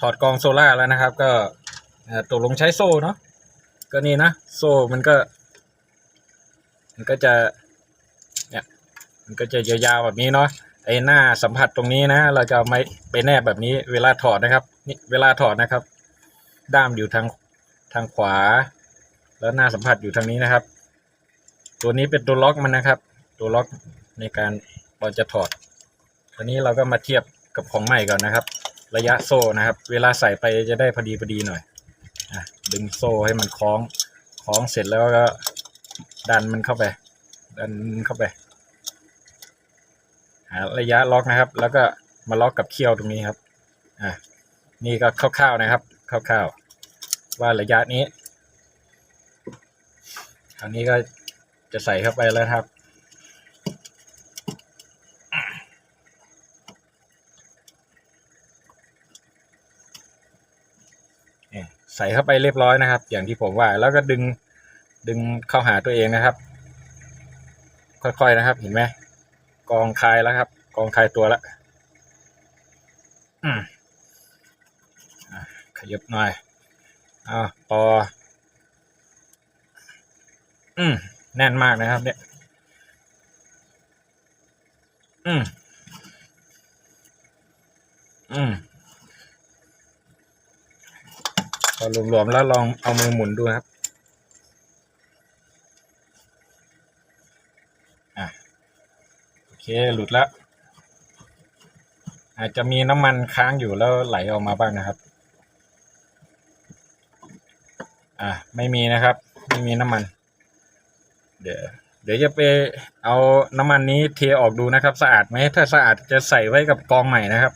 ถอดกองโซล่าแล้วนะครับ ก็ตกลงใช้โซ่เนาะก็นี่นะโซ่มันก็ มันก็จะเนี่ยมันก็จะยาวๆแบบนี้เนาะไอ้หน้าสัมผัสตรงนี้นะ เราจะเอาไม้ไปแนบแบบนี้ เวลาถอดนะครับนี่เวลาถอดนะครับ ด้ามอยู่ทางทางขวา แล้วหน้าสัมผัสอยู่ทางนี้นะครับ ตัวนี้เป็นตัวล็อกมันนะครับ ตัวล็อกในการเราจะถอดทีนี้เราก็มาเทียบกับของใหม่ก่อนนะครับ ระยะโซ่นะครับ เวลาใส่ไปจะได้พอดีพอดีหน่อยอดึงโซ่ให้มันคล้องคล้องเสร็จแล้วก็ดันมันเข้าไป ดันเข้าไปหาระยะล็อกนะครับ แล้วก็มาล็อกกับเขี้ยวตรงนี้ครับอะนี่ก็คร่าวๆนะครับคร่าวๆว่าระยะนี้คราวนี้ก็จะใส่เข้าไปแล้วครับ เนี่ย ใส่เข้าไปเรียบร้อยนะครับ อย่างที่ผมว่าแล้วก็ดึงดึงเข้าหาตัวเองนะครับ ค่อยๆนะครับ เห็นไหมกองคายแล้วครับ กองคายตัวแล้วอืมอะขยับหน่อยอ่าปออืมแน่นมากนะครับ เนี่ย อืมอืม พอ รวมๆแล้วลองเอามือหมุนดูครับอะโอเคหลุดแล้ว อาจจะมีน้ำมันค้างอยู่แล้วไหลออกมาบ้างนะครับ อะไม่มีนะครับ ไม่มีน้ำมัน เดี๋ยวเดี๋ยวจะไปเอาน้ำมันนี้เทออกดูนะครับ สะอาดไหมถ้าสะอาดจะใส่ไว้กับกองใหม่นะครับ